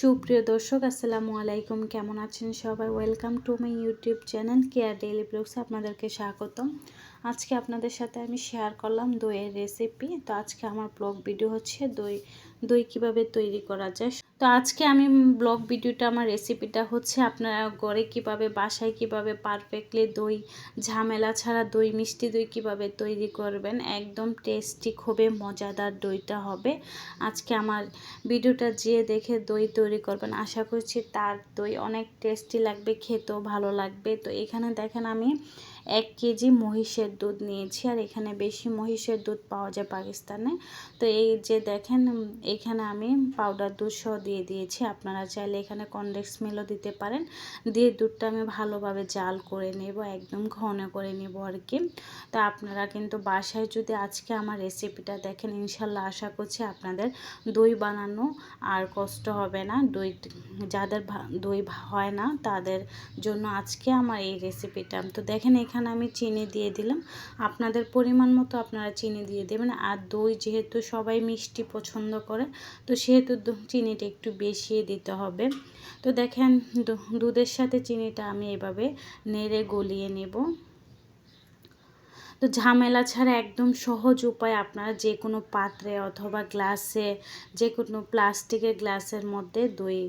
সুপ্রিয় দর্শক, আসসালামু আলাইকুম। কেমন আছেন সবাই? Welcome to my YouTube channel care daily blogs আপনাদেরকে স্বাগতম। আজকে আপনাদের সাথে আমি শেয়ার করলাম দইয়ের রেসিপি তো আজকে আমার ব্লগ ভিডিও হচ্ছে দই দই কীভাবে তৈরি করা যায়। তো আজকে আমি ব্লগ ভিডিওটা, আমার রেসিপিটা হচ্ছে আপনারা ঘরে কীভাবে, বাসায় কীভাবে পারফেক্টলি দই, ঝামেলা ছাড়া দই, মিষ্টি দই কীভাবে তৈরি করবেন, একদম টেস্টি খুবই মজাদার দইটা হবে। আজকে আমার ভিডিওটা যে দেখে দই তৈরি করবেন। আশা করছি তার দই অনেক টেস্টি লাগবে, খেতেও ভালো লাগবে। তো এখানে দেখেন আমি এক কেজি মহিষের দুধ নিয়েছি, আর এখানে বেশি মহিষের দুধ পাওয়া যায় পাকিস্তানে। তো এই যে দেখেন, এখানে আমি পাউডার দুধ সহ দিয়ে দিয়েছি। আপনারা চাইলে এখানে কনডেক্স মিলও দিতে পারেন। দিয়ে দুধটা আমি ভালোভাবে জাল করে নেব, একদম ঘন করে নেব আর কি। তো আপনারা কিন্তু বাসায় যদি আজকে আমার রেসিপিটা দেখেন, ইনশাল্লাহ আশা করছি আপনাদের দই বানানো আর কষ্ট হবে না। দই, যাদের দই হয় না, তাদের জন্য আজকে আমার এই রেসিপিটা তো দেখেন এখানে আমি চিনি দিয়ে দিলাম। আপনাদের পরিমাণ মতো আপনারা চিনি দিয়ে দেবেন। আর দই যেহেতু সবাই মিষ্টি পছন্দ করে, তো সেহেতু চিনিটা একটু বেশি দিতে হবে। তো দেখেন দুধের সাথে চিনিটা আমি এভাবে নেড়ে গলিয়ে নেব। তো ঝামেলা ছাড়া একদম সহজ উপায় আপনারা যে কোনো পাত্রে অথবা গ্লাসে, যে কোনো প্লাস্টিকের গ্লাসের মধ্যে দই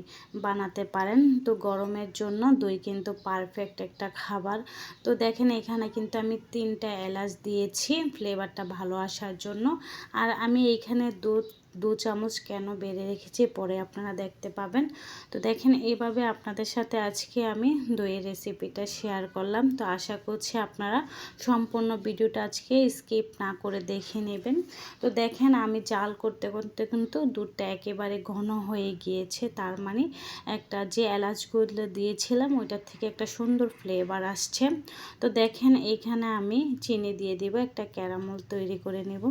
বানাতে পারেন। তো গরমের জন্য দই কিন্তু পারফেক্ট একটা খাবার। তো দেখেন এখানে কিন্তু আমি তিনটা এলাচ দিয়েছি ফ্লেভারটা ভালো আসার জন্য। আর আমি এইখানে দুধ দু চামচ কেন বেড়ে রেখেছি পরে আপনারা দেখতে পাবেন। তো দেখেন এইভাবে আপনাদের সাথে আজকে আমি দইয়ের রেসিপিটা শেয়ার করলাম। তো আশা করছি আপনারা সম্পূর্ণ ভিডিওটা আজকে স্কিপ না করে দেখে নেবেন। তো দেখেন, আমি জাল করতে করতে কিন্তু দুধটা একেবারে ঘন হয়ে গিয়েছে। তার মানে একটা যে এলাচগুলো দিয়েছিলাম, ওইটার থেকে একটা সুন্দর ফ্লেভার আসছে। তো দেখেন, এখানে আমি চিনি দিয়ে দিব, একটা ক্যারামল তৈরি করে নেব।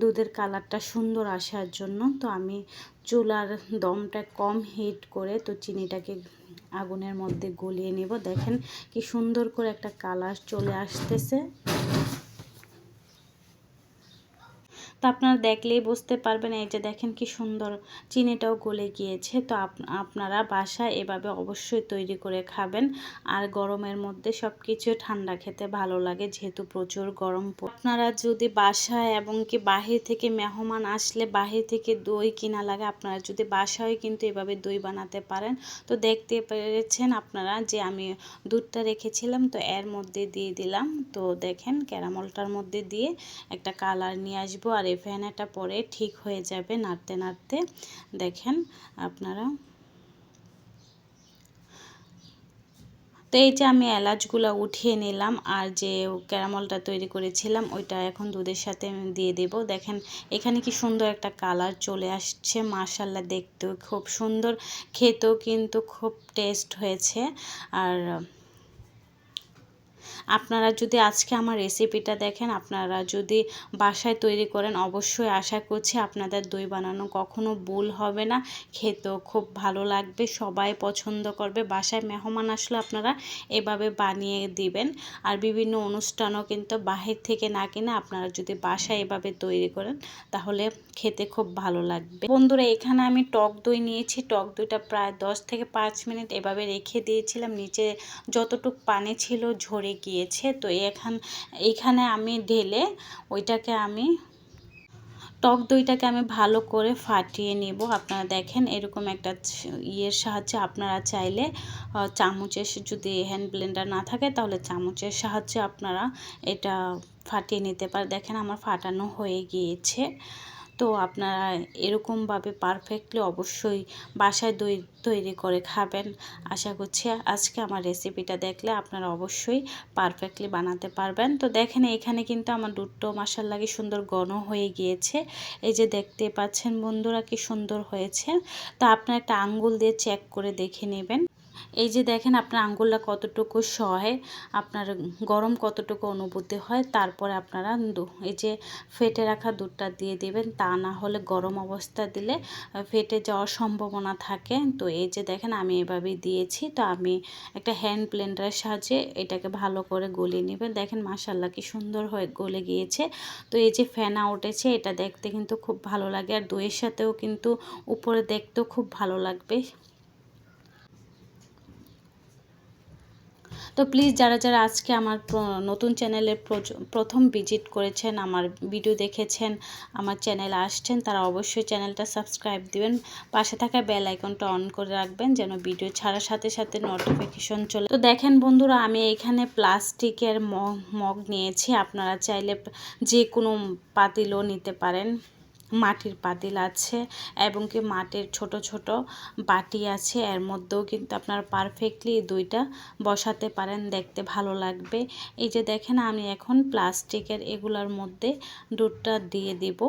দুধের কালারটা সুন্দর আসার জন্য। তো আমি চুলার দমটা কম হিট করে তো চিনিটাকে আগুনের মধ্যে গলিয়ে নেব। দেখেন কি সুন্দর করে একটা কালার চলে আসতেছে। তো আপনারা দেখলেই বুঝতে পারবেন, এই যে দেখেন কি সুন্দর চিনিটাও গলে গিয়েছে। তো আপনারা বাসায় এভাবে অবশ্যই তৈরি করে খাবেন। আর গরমের মধ্যে সব কিছু ঠান্ডা খেতে ভালো লাগে, যেহেতু প্রচুর গরম আপনারা যদি বাসায় এবং কি বাহির থেকে মেহমান আসলে বাহির থেকে দই কিনা লাগে, আপনারা যদি বাসায় কিন্তু এভাবে দই বানাতে পারেন। তো দেখতে পেরেছেন আপনারা যে আমি দুধটা রেখেছিলাম, তো এর মধ্যে দিয়ে দিলাম। তো দেখেন ক্যারামলটার মধ্যে দিয়ে একটা কালার নিয়ে আসব। আর এই ফ্যানাটা পরে ঠিক হয়ে যাবে নাড়তে নাড়তে। দেখেন আপনারা। তো এই যে আমি এলাচগুলো উঠিয়ে নিলাম আর যে ক্যারামলটা তৈরি করেছিলাম, ওইটা এখন দুধের সাথে দিয়ে দেব। দেখেন এখানে কি সুন্দর একটা কালার চলে আসছে মার্শাল্লা দেখতেও খুব সুন্দর। খেতেও কিন্তু খুব টেস্ট হয়েছে। আর আপনারা যদি আজকে আমার রেসিপিটা দেখেন, আপনারা যদি বাসায় তৈরি করেন, অবশ্যই আশা করছি আপনাদের দই বানানো কখনো ভুল হবে না। খেতেও খুব ভালো লাগবে, সবাই পছন্দ করবে। বাসায় মেহমান আসলে আপনারা এভাবে বানিয়ে দিবেন। আর বিভিন্ন অনুষ্ঠানও কিন্তু বাহির থেকে না কিনে আপনারা যদি বাসায় এভাবে তৈরি করেন, তাহলে খেতে খুব ভালো লাগবে। বন্ধুরা, এখানে আমি টক দই নিয়েছি। টক দইটা প্রায় দশ থেকে পাঁচ মিনিট এভাবে রেখে দিয়েছিলাম। নিচে যতটুক পানি ছিল ঝরে গিয়েছে তো এখান এইখানে আমি ঢেলে ওইটাকে আমি, টক দইটাকে আমি ভালো করে ফাটিয়ে নেব। আপনারা দেখেন এরকম একটা ইয়ের সাহায্যে আপনারা চাইলে চামচের যদি হ্যান্ড ব্লেন্ডার না থাকে তাহলে চামচের সাহায্যে আপনারা এটা ফাটিয়ে নিতে পারে দেখেন আমার ফাটানো হয়ে গিয়েছে। তো আপনারা এরকমভাবে পারফেক্টলি অবশ্যই বাসায় দই, তৈরি করে খাবেন। আশা করছি আজকে আমার রেসিপিটা দেখলে আপনারা অবশ্যই পারফেক্টলি বানাতে পারবেন। তো দেখেন, এখানে কিন্তু আমার দুটো লাগে সুন্দর ঘন হয়ে গিয়েছে। এই যে দেখতে পাচ্ছেন বন্ধুরা কি সুন্দর হয়েছে। তো আপনারা একটা আঙ্গুল দিয়ে চেক করে দেখে নেবেন। এই যে দেখেন আপনার আঙ্গুলটা কতটুকু সহে, আপনার গরম কতটুকু অনুভূতি হয়, তারপরে আপনারা এই যে ফেটে রাখা দুধটা দিয়ে দেবেন, তা না হলে গরম অবস্থা দিলে ফেটে যাওয়ার সম্ভাবনা থাকে। তো এই যে দেখেন আমি এভাবেই দিয়েছি, তো আমি একটা হ্যান্ড ব্লেন্ডারের সাহায্যে এটাকে ভালো করে গলিয়ে নেবেন। দেখেন মাসাল্লাহ কি সুন্দর হয়ে গলে গিয়েছে। তো এই যে ফেনা উঠেছে এটা দেখতে কিন্তু খুব ভালো লাগে, আর দইয়ের সাথেও কিন্তু উপরে দেখতেও খুব ভালো লাগবে। তো প্লিজ যারা যারা আজকে আমার নতুন চ্যানেলে প্রথম ভিজিট করেছেন, আমার ভিডিও দেখেছেন, আমার চ্যানেলে আসছেন, তারা অবশ্যই চ্যানেলটা সাবস্ক্রাইব দিবেন। পাশে থাকা বেল আইকনটা অন করে রাখবেন, যেন ভিডিও ছাড়ার সাথে সাথে নোটিফিকেশন চলে। তো দেখেন বন্ধুরা, আমি এখানে প্লাস্টিকের মগ নিয়েছি, আপনারা চাইলে যে কোনো পাতিলও নিতে পারেন। মাটির পাতিল আছে এবং কি মাটির ছোট ছোট বাটি আছে। এর মধ্যেও কিন্তু আপনার পারফেক্টলি দুইটা বসাতে পারেন, দেখতে ভালো লাগবে। এই যে দেখেন, আমি এখন প্লাস্টিকের এগুলার মধ্যে দুধটা দিয়ে দিব।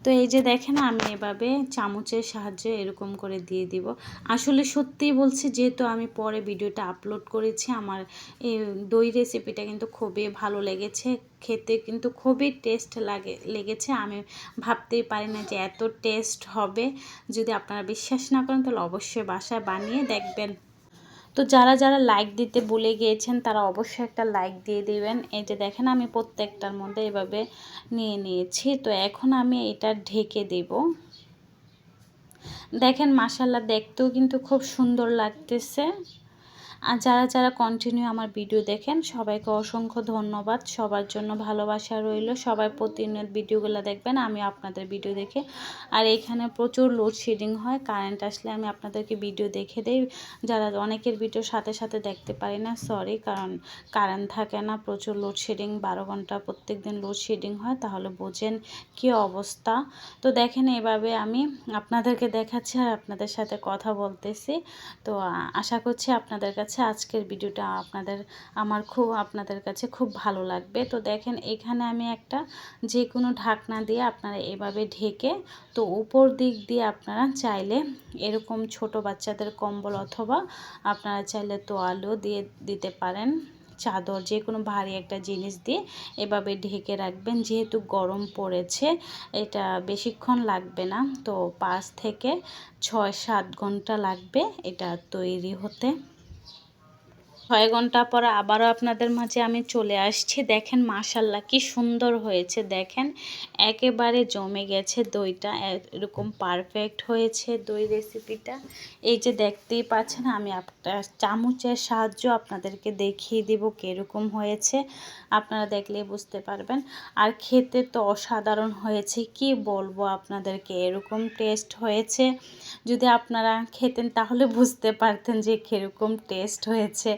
তো এই যে দেখেন, আমি এভাবে চামচের সাহায্যে এরকম করে দিয়ে দিব। আসলে সত্যিই বলছি, যেহেতু আমি পরে ভিডিওটা আপলোড করেছি, আমার এই দই রেসিপিটা কিন্তু খুবই ভালো লেগেছে। খেতে কিন্তু খুবই টেস্ট লাগে, লেগেছে। আমি ভাবতেই পারি না যে এত টেস্ট হবে। যদি আপনারা বিশ্বাস না করেন, তাহলে অবশ্যই বাসায় বানিয়ে দেখবেন। তো যারা যারা লাইক দিতে ভুলে গিয়েছেন, তারা অবশ্যই একটা লাইক দিয়ে দিবেন। এই যে দেখেন, আমি প্রত্যেকটার মধ্যে এভাবে নিয়ে নিয়েছি। তো এখন আমি এটা ঢেকে দেব। দেখেন মাসাল্লা দেখতেও কিন্তু খুব সুন্দর লাগতেছে। আর যারা যারা কন্টিনিউ আমার ভিডিও দেখেন, সবাইকে অসংখ্য ধন্যবাদ। সবার জন্য ভালোবাসা রইল। সবাই প্রতিনিয়ত ভিডিওগুলো দেখবেন, আমি আপনাদের ভিডিও দেখে। আর এখানে প্রচুর লোডশেডিং হয় কারেন্ট আসলে আমি আপনাদেরকে ভিডিও দেখে দেই। যারা অনেকের ভিডিও সাথে সাথে দেখতে পারি না সরি কারণ কারেন্ট থাকে না, প্রচুর লোডশেডিং বারো ঘণ্টা প্রত্যেক দিন লোডশেডিং হয়, তাহলে বোঝেন কি অবস্থা। তো দেখেন, এভাবে আমি আপনাদেরকে দেখাচ্ছি আর আপনাদের সাথে কথা বলতেছি। তো আশা করছি আপনাদের কাছে কাছে আজকের ভিডিওটা আপনাদের, আমার খুব, আপনাদের কাছে খুব ভালো লাগবে। তো দেখেন, এখানে আমি একটা যে কোনো ঢাকনা দিয়ে আপনারা এভাবে ঢেকে, তো উপর দিক দিয়ে আপনারা চাইলে এরকম ছোট বাচ্চাদের কম্বল অথবা আপনারা চাইলে তোয়ালও দিয়ে দিতে পারেন। চাদর যে কোনো ভারী একটা জিনিস দিয়ে এভাবে ঢেকে রাখবেন। যেহেতু গরম পড়েছে, এটা বেশিক্ষণ লাগবে না। তো পাঁচ থেকে ছয় সাত ঘণ্টা লাগবে এটা তৈরি হতে। ছয় ঘণ্টা পর আবারও আপনাদের মাঝে আমি চলে আসছি। দেখেন মাশাল্লাহ কি সুন্দর হয়েছে। দেখেন একেবারে জমে গেছে দইটা। এরকম পারফেক্ট হয়েছে দই রেসিপিটা এই যে দেখতেই পাচ্ছেন, আমি একটা চামচের সাহায্য আপনাদেরকে দেখিয়ে দিব কীরকম হয়েছে। আপনারা দেখলে বুঝতে পারবেন। আর খেতে তো অসাধারণ হয়েছে। কি বলব আপনাদেরকে, এরকম টেস্ট হয়েছে। যদি আপনারা খেতেন তাহলে বুঝতে পারতেন যে কীরকম টেস্ট হয়েছে।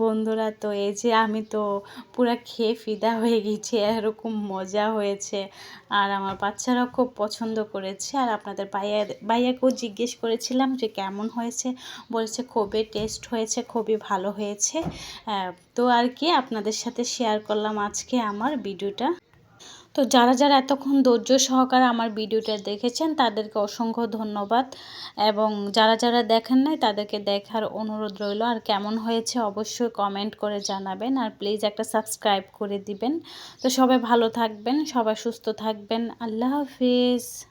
বন্ধুরা, তো এই যে আমি তো পুরো খেয়ে ফিদা হয়ে গেছি, এরকম মজা হয়েছে। আর আমার বাচ্চারাও খুব পছন্দ করেছে। আর আপনাদের ভাইয়া, ভাইয়াকেও জিজ্ঞেস করেছিলাম যে কেমন হয়েছে? বলছে খুবই টেস্ট হয়েছে, খুবই ভালো হয়েছে। তো আর কি আপনাদের সাথে শেয়ার করলাম আজকে আমার ভিডিওটা তো যারা যারা এতক্ষণ ধৈর্য সহকারে আমার ভিডিওটা দেখেছেন, তাদেরকে অসংখ্য ধন্যবাদ। এবং যারা যারা দেখেন নাই, তাদেরকে দেখার অনুরোধ রইল। আর কেমন হয়েছে অবশ্যই কমেন্ট করে জানাবেন। আর প্লিজ একটা সাবস্ক্রাইব করে দিবেন। তো সবাই ভালো থাকবেন, সবাই সুস্থ থাকবেন। আল্লাহ হাফিজ।